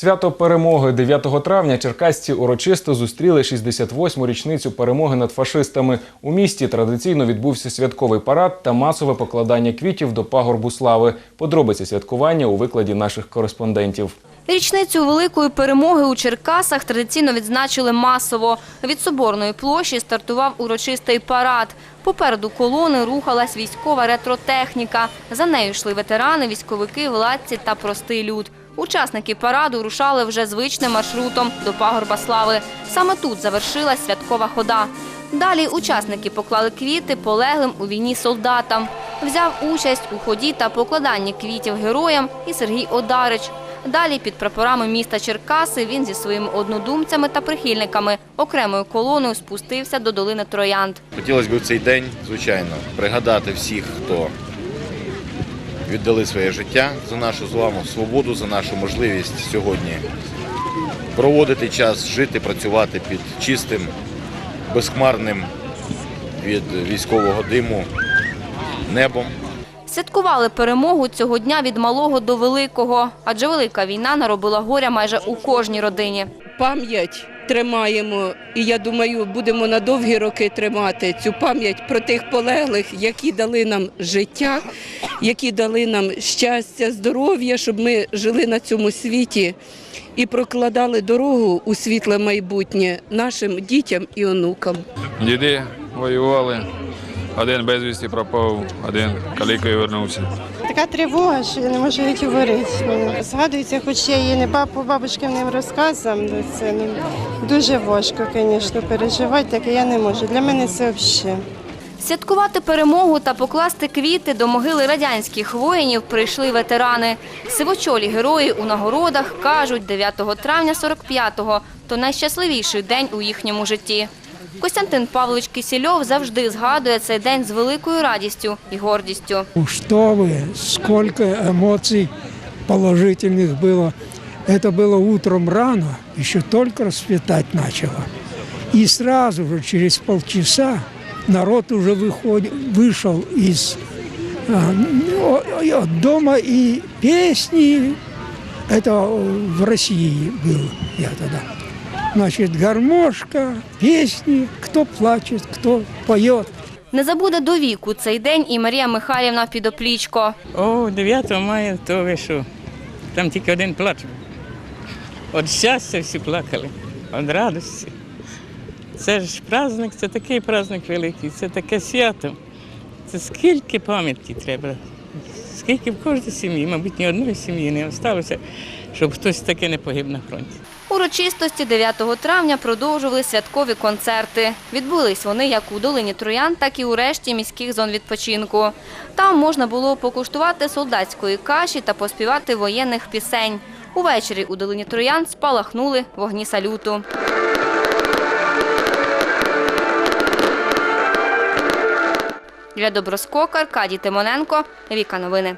Свято перемоги 9 травня черкасці урочисто зустріли 68-му річницю перемоги над фашистами. У місті традиційно відбувся святковий парад та масове покладання квітів до пагорбу слави. Подробиці святкування у викладі наших кореспондентів. Річницю великої перемоги у Черкасах традиційно відзначили масово. Від Соборної площі стартував урочистий парад. Попереду колони рухалась військова ретротехніка. За нею йшли ветерани, військовики, владці та простий люд. Учасники параду рушали вже звичним маршрутом до пагорба слави. Саме тут завершилась святкова хода. Далі учасники поклали квіти полеглим у війні солдатам. Взяв участь у ході та покладанні квітів героям і Сергій Одарич. Далі під прапорами міста Черкаси він зі своїми однодумцями та прихильниками окремою колоною спустився до долини Троянд. Хотілося б в цей день, звичайно, пригадати всіх, хто віддали своє життя за нашу з вами свободу, за нашу можливість сьогодні проводити час, жити, працювати під чистим, безхмарним від військового диму небом. Святкували перемогу цього дня від малого до великого, адже велика війна наробила горя майже у кожній родині. пам'ять тримаємо, і я думаю, будемо на довгі роки тримати цю пам'ять про тих полеглих, які дали нам життя, які дали нам щастя, здоров'я, щоб ми жили на цьому світі і прокладали дорогу у світле майбутнє нашим дітям і онукам. Діди воювали, один безвісті пропав, один калікою вернувся. Така тривога, що я не можу навіть говорити. Згадується, хоч я її не по бабушкиним розказам, ну, це ну, дуже важко, звісно, переживати, таке я не можу. Для мене це взагалі. Святкувати перемогу та покласти квіти до могили радянських воїнів прийшли ветерани. Сивочолі герої у нагородах кажуть, 9 травня 45-го – то найщасливіший день у їхньому житті. Костянтин Павлович Кисельов завжди згадує цей день з великою радістю і гордістю. Ну Что вы, сколько эмоций положительных было. Это было утром рано, еще только расцветать начало. И сразу же, через полчаса, народ уже выходит, вышел из а, ну, от дома и песни. Это в России был я тогда. Значит, гармошка, песни, кто плачет, кто поет. Не забуде до віку цей день і Марія Михайлівна Підоплічко. О, 9 мая, то ви що? Там тільки один плач. От щастя всі плакали, від радості. Це ж праздник, це такий праздник великий, це таке свято. Це скільки пам'яті треба, скільки в кожній сім'ї, мабуть, ні одної сім'ї не залишилося, щоб хтось таке не погиб на фронті. Урочистості 9 травня продовжували святкові концерти. Відбулись вони як у долині Троян, так і у решті міських зон відпочинку. Там можна було покуштувати солдатської каші та поспівати воєнних пісень. Увечері у долині Троян спалахнули вогні салюту. Для Доброскока, Аркадій Тимоненко, Віка Новини.